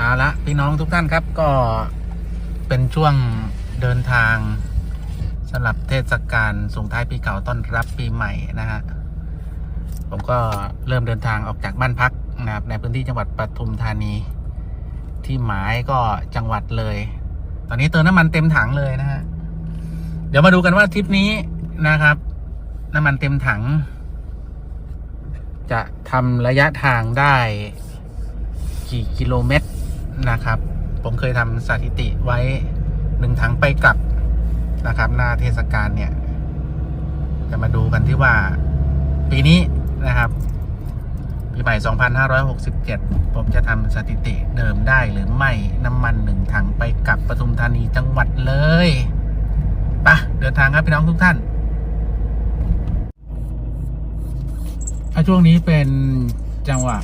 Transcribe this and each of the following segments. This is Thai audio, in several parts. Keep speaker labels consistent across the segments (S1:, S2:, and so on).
S1: เอาละพี่น้องทุกท่านครับก็เป็นช่วงเดินทางสำหรับเทศกาลส่งท้ายปีเก่าต้อนรับปีใหม่นะฮะผมก็เริ่มเดินทางออกจากบ้านพักนะครับในพื้นที่จังหวัดปทุมธานี ที่หมายก็จังหวัดเลย ตอนนี้เติมน้ำมันเต็มถังเลยนะฮะเดี๋ยวมาดูกันว่าทริปนี้นะครับ น้ำมันเต็มถัง จะทำระยะทางได้กี่กิโลเมตร นะครับ ผมเคยทำสถิติไว้หนึ่งถังไปกลับนะครับ หน้าเทศกาลเนี่ย จะมาดูกันที่ว่า ปีนี้นะครับปีใหม่ 2567 ผมจะทำสถิติเดิมได้หรือไม่น้ำมันหนึ่งถังไปกลับปทุมธานีจังหวัดเลยไปะเดินทางครับพี่น้องทุกท่านช่วงนี้เป็นจังหวะ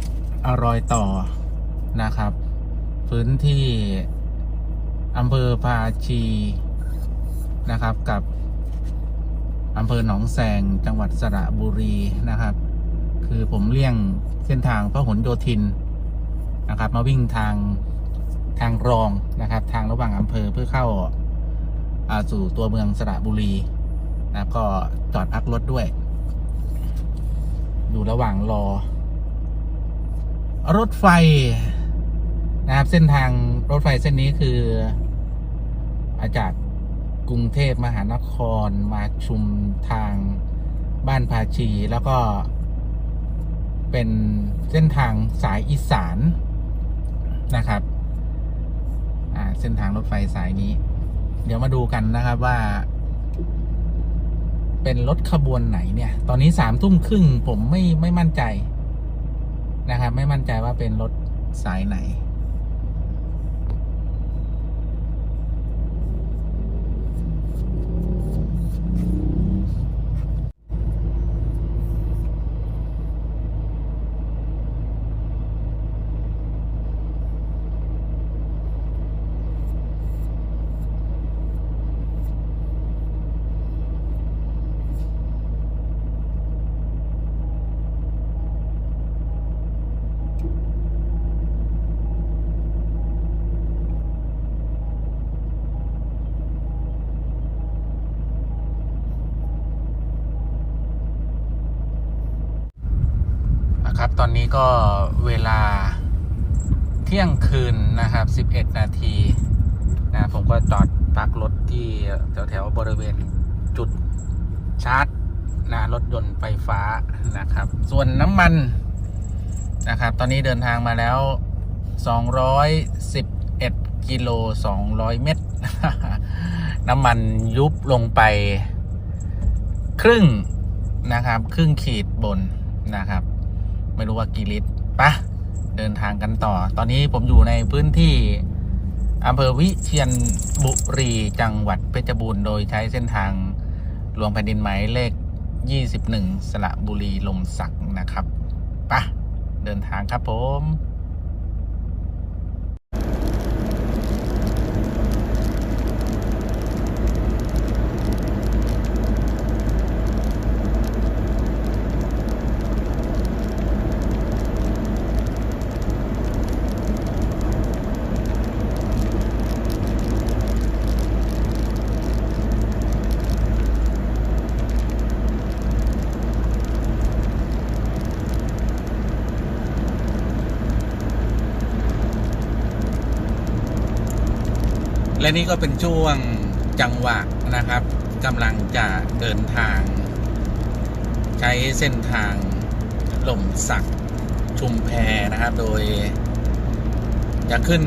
S1: อร่อยต่อนะครับ พื้นที่อำเภอพาชีนะครับกับอำเภอหนองแสงจังหวัดสระบุรีนะครับ คือผมเลี่ยงเส้นทางพหลโยธินนะครับ มาวิ่งทางทางรองนะครับ ทางระหว่างอำเภอเพื่อเข้าอาสู่ตัวเมืองสระบุรีนะครับก็จอดพักรถด้วย อยู่ระหว่างรอ รถไฟ นะครับเส้นทางรถไฟเส้นนี้คืออาจากกรุงเทพมหานครมาชุมทางบ้านภาชี แล้วก็เป็นเส้นทางสายอีสานนะครับเส้นทางรถไฟสายนี้ เดี๋ยวมาดูกันนะครับว่า เป็นรถขบวนไหนเนี่ย ตอนนี้สามทุ่มครึ่งผมไม่ไม่มั่นใจนะครับ ไม่มั่นใจว่าเป็นรถสายไหน ตอนนี้ก็เวลาเที่ยงคืนนะครับ 11 นาทีนะผมก็จอดพักรถที่แถวแถวๆบริเวณจุดชาร์จนะรถยนต์ไฟฟ้านะครับ ส่วนน้ำมันนะครับ ตอนนี้เดินทางมาแล้ว 211 กิโล 200 เมตร น้ำมันยุบลงไป ครึ่งนะครับ ครึ่งขีดบนนะครับ ไม่รู้ว่ากี่ลิตรปะเดินทางกันต่อ ตอนนี้ผมอยู่ในพื้นที่อำเภอวิเชียนบุรีจังหวัดเพชรบูรณ์โดยใช้เส้นทางหลวงแผ่นดินหมายเลข 21 สระบุรีลมสักนะครับปะเดินทางครับผม และนี่ก็เป็นช่วงจังหวะนะครับกำลังจะเดินทาง ใช้เส้นทางหล่มสักชุมแพนะครับ โดย จะขึ้น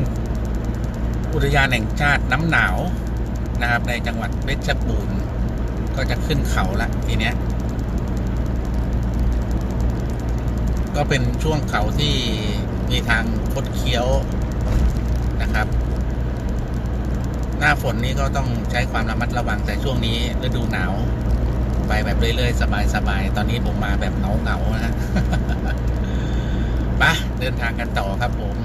S1: อุทยานแห่งชาติน้ำหนาวนะครับ ในจังหวัดเพชรบูรณ์ก็จะขึ้นเขาละทีเนี้ย ก็เป็นช่วงเขาที่มีทางคดเคี้ยวนะครับ หน้าฝนนี่ก็ต้องใช้ความระมัดระวังแต่ช่วงนี้ฤดูหนาว ไปแบบเรื่อยๆ สบายๆ ตอนนี้ผมมาแบบเหงาๆนะไปะเดินทางกันต่อครับผม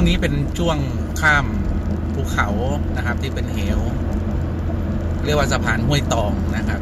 S1: วงนี้เป็นช่วงข้ามภูเขานะครับ ที่เป็นเหว เรียกว่าสะพานห้วยตองนะครับ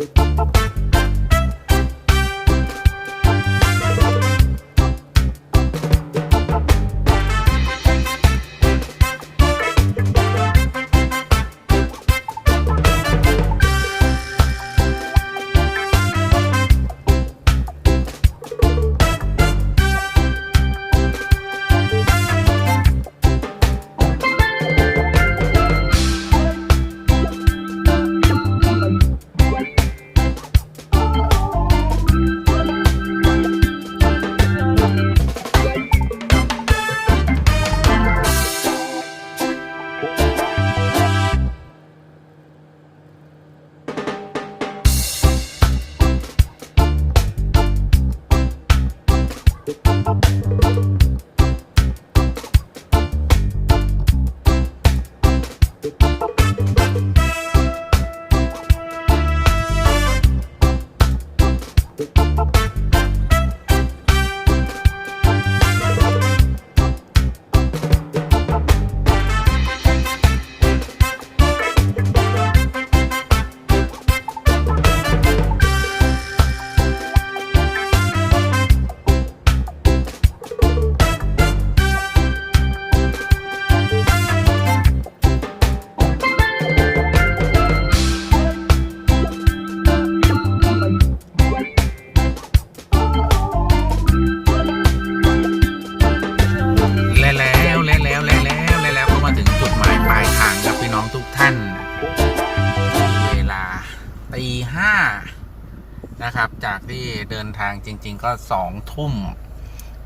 S2: Thank you.
S1: ที่เดินทางจริง ๆ ก็สองทุ่ม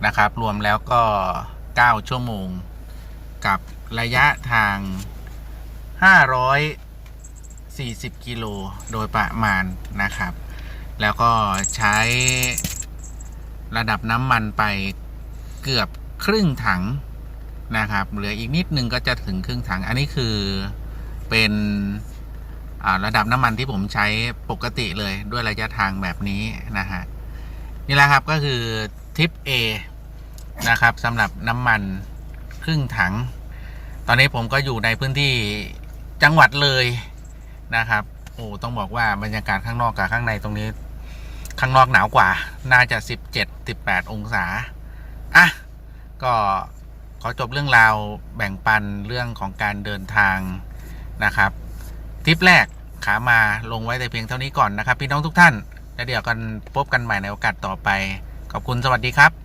S1: นะครับ รวมแล้วก็เก้าชั่วโมง กับระยะทางห้าร้อยสี่สิบกิโลโดยประมาณนะครับ แล้วก็ใช้ระดับน้ำมันไปเกือบครึ่งถังนะครับ เหลืออีกนิดนึงก็จะถึงครึ่งถัง อันนี้คือเป็น ระดับน้ำมันที่ผมใช้ปกติเลยด้วยระยะทางแบบนี้นะฮะนี่แหละครับก็คือทิป A นะครับสำหรับน้ำมันครึ่งถัง ตอนนี้ผมก็อยู่ในพื้นที่จังหวัดเลยนะครับ โอ้ต้องบอกว่าบรรยากาศข้างนอกกับข้างในตรงนี้ ข้างนอกหนาวกว่า น่าจะ 17 18 องศาอะก็ขอจบเรื่องราวแบ่งปันเรื่องของการเดินทางนะครับทริปแรก ขามาลงไว้แต่เพียงเท่านี้ก่อนนะครับ พี่น้องทุกท่าน แล้วเดี๋ยวกันพบกันใหม่ในโอกาสต่อไป ขอบคุณสวัสดีครับ